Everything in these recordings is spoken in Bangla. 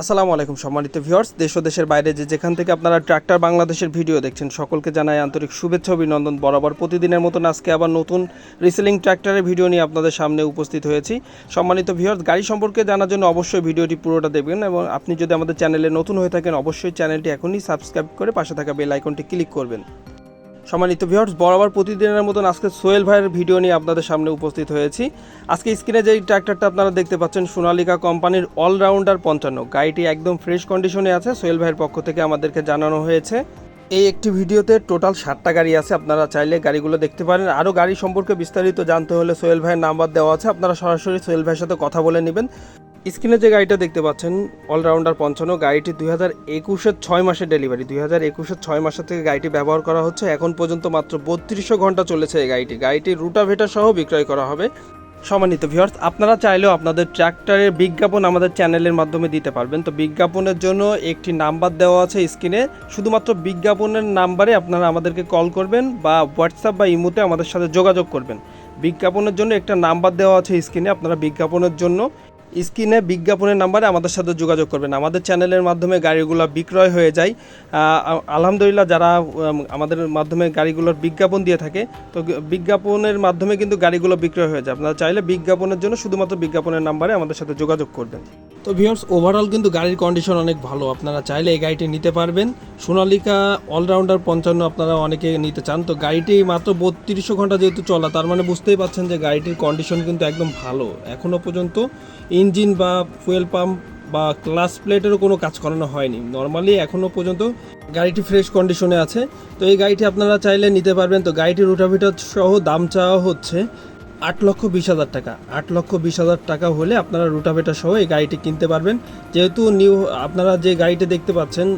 আসসালামু আলাইকুম সম্মানিত ভিউয়ার্স, দেশ ও দেশের বাইরে যে যেখান থেকে আপনারা ট্রাক্টর বাংলাদেশের ভিডিও দেখছেন, সকলকে জানাই আন্তরিক শুভেচ্ছা অভিনন্দন। বরাবর প্রতিদিনের মতন আজকে আবার নতুন রিসেলিং ট্রাক্টরের ভিডিও নিয়ে আপনাদের সামনে উপস্থিত হয়েছি। সম্মানিত ভিউয়ার্স, গাড়ি সম্পর্কে জানার জন্য অবশ্যই ভিডিওটি পুরোটা দেখবেন এবং আপনি যদি আমাদের চ্যানেলে নতুন হয়ে থাকেন, অবশ্যই চ্যানেলটি এখনই সাবস্ক্রাইব করে পাশে থাকা বেল আইকনটি ক্লিক করবেন। সম্মানিত ভিউয়ার্স বরাবর প্রতিদিনের মতন আজকে সোহেল ভাইয়ের ভিডিও নিয়ে আপনাদের সামনে উপস্থিত হয়েছি। আজকে স্ক্রিনে যেই ট্র্যাক্টরটা আপনারা দেখতে পাচ্ছেন, সোনালিকা কোম্পানির অলরাউন্ডার পঞ্চান্ন। গাড়িটি একদম ফ্রেশ কন্ডিশনে আছে, সোহেল ভাইয়ের পক্ষ থেকে আমাদেরকে জানানো হয়েছে। এই একটি ভিডিওতে টোটাল সাতটা গাড়ি আছে, আপনারা চাইলে গাড়িগুলো দেখতে পারেন। আরও গাড়ি সম্পর্কে বিস্তারিত জানতে হলে সোহেল ভাইয়ের নাম্বার দেওয়া আছে, আপনারা সরাসরি সোহেল ভাইয়ের সাথে কথা বলে নেবেন। স্ক্রিনে যে গাড়িটা দেখতে পাচ্ছেন অলরাউন্ডার পঞ্চান্ন, গাড়িটি দুই হাজার একুশের ছয় মাসের ডেলিভারি দুই হাজার একুশের ছয় মাসের থেকে গাড়িটি ব্যবহার করা হচ্ছে। এখন পর্যন্ত মাত্র বত্রিশশো ঘণ্টা চলেছে এই গাড়িটি। গাড়িটি রুটাভেটার সহ বিক্রয় করা হবে। সম্মানিত ভিউয়ার্স আপনারা চাইলেও আপনাদের ট্র্যাক্টরের বিজ্ঞাপন আমাদের চ্যানেলের মাধ্যমে দিতে পারবেন। তো বিজ্ঞাপনের জন্য একটি নাম্বার দেওয়া আছে স্ক্রিনে। শুধুমাত্র বিজ্ঞাপনের নাম্বারে আপনারা আমাদেরকে কল করবেন বা হোয়াটসঅ্যাপ বা ইমোতে আমাদের সাথে যোগাযোগ করবেন। বিজ্ঞাপনের জন্য একটা নাম্বার দেওয়া আছে স্ক্রিনে। আপনারা বিজ্ঞাপনের জন্য স্ক্রিনে বিজ্ঞাপনের নাম্বারে আমাদের সাথে যোগাযোগ করবেন। আমাদের চ্যানেলের মাধ্যমে গাড়িগুলো বিক্রয় হয়ে যায়। আলহামদুলিল্লাহ যারা আমাদের মাধ্যমে গাড়িগুলোর বিজ্ঞাপন দিয়ে থাকে, তো বিজ্ঞাপনের মাধ্যমে কিন্তু গাড়িগুলো বিক্রয় হয়ে যায়। আপনারা চাইলে বিজ্ঞাপনের জন্য শুধুমাত্র বিজ্ঞাপনের নাম্বারে আমাদের সাথে যোগাযোগ করবেন। তো ভিউয়ার্স ওভারঅল কিন্তু গাড়ির কন্ডিশন অনেক ভালো। আপনারা চাইলে এই গাড়িটি নিতে পারবেন। সোনালিকা অলরাউন্ডার পঞ্চান্ন আপনারা অনেকে নিতে চান। তো গাড়িটি মাত্র বত্রিশশো ঘণ্টা যেহেতু চলা, তার মানে বুঝতেই পাচ্ছেন যে গাড়িটির কন্ডিশন কিন্তু একদম ভালো। এখনও পর্যন্ত ইঞ্জিন বা ফুয়েল পাম্প বা ক্লাস প্লেটেরও কোনো কাজ করানো হয়নি। নর্মালি এখনও পর্যন্ত গাড়িটি ফ্রেশ কন্ডিশনে আছে। তো এই গাড়িটি আপনারা চাইলে নিতে পারবেন। তো গাড়িটির রোটাভিটার সহ দাম চাওয়া হচ্ছে আট লক্ষ বিশ হাজার টাকা। আট লক্ষ বিশ হাজার টাকা হলে আপনারা রুটাভেটা সহ এই গাড়িটি কিনতে পারবেন। যেহেতু নিউ আপনারা যে গাড়িটি দেখতে পাচ্ছেন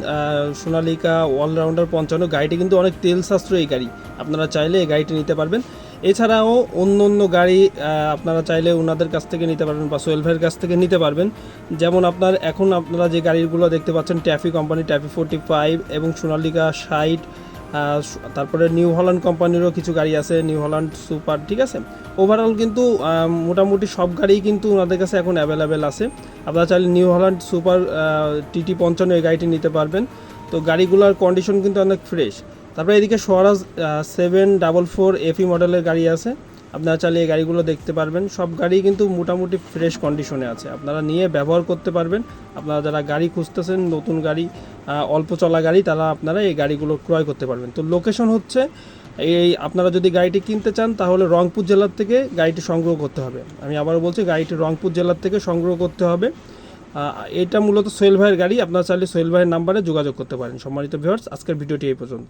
সোনালিকা অলরাউন্ডার পঞ্চান্ন, গাড়িটি কিন্তু অনেক তেল সাশ্রয়ী গাড়ি। আপনারা চাইলে এই গাড়িটি নিতে পারবেন। এছাড়াও অন্য অন্য গাড়ি আপনারা চাইলে ওনাদের কাছ থেকে নিতে পারবেন বা সোয়েল ভাইয়ের কাছ থেকে নিতে পারবেন। যেমন আপনার এখন আপনারা যে গাড়িগুলো দেখতে পাচ্ছেন TAFE company TAFE forty five এবং সোনালিকা সাইট তারপরে নিউ হল্যান্ড কোম্পানিরও কিছু গাড়ি আছে, নিউ হল্যান্ড সুপার, ঠিক আছে? ওভারঅল কিন্তু মোটামুটি সব গাড়িই কিন্তু ওনাদের কাছে এখন অ্যাভেলেবেল আছে। আপনারা চাইলে নিউ হল্যান্ড সুপার টিটি পঞ্চান্ন এই গাড়িটি নিতে পারবেন। তো গাড়িগুলোর কন্ডিশন কিন্তু অনেক ফ্রেশ তারপরে এদিকে Swaraj seven double four F E মডেলের গাড়ি আছে। আপনারা চাইলে এই গাড়িগুলো দেখতে পারবেন। সব গাড়ি কিন্তু মোটামুটি ফ্রেশ কন্ডিশনে আছে। আপনারা নিয়ে ব্যবহার করতে পারবেন। আপনারা যারা গাড়ি খুঁজতেছেন, নতুন গাড়ি অল্প চলা গাড়ি, তারা আপনারা এই গাড়িগুলো ক্রয় করতে পারবেন। তো লোকেশন হচ্ছে এই আপনারা যদি গাড়িটি কিনতে চান, তাহলে রংপুর জেলার থেকে গাড়িটি সংগ্রহ করতে হবে। আমি আবার বলছি, গাড়িটি রংপুর জেলার থেকে সংগ্রহ করতে হবে। এটা মূলত সোহেল ভাইয়ের গাড়ি। আপনারা চাইলে সোহেল ভাইয়ের নাম্বারে যোগাযোগ করতে পারেন। সম্মানিত ভিউয়ার্স আজকের ভিডিওটি এই পর্যন্ত।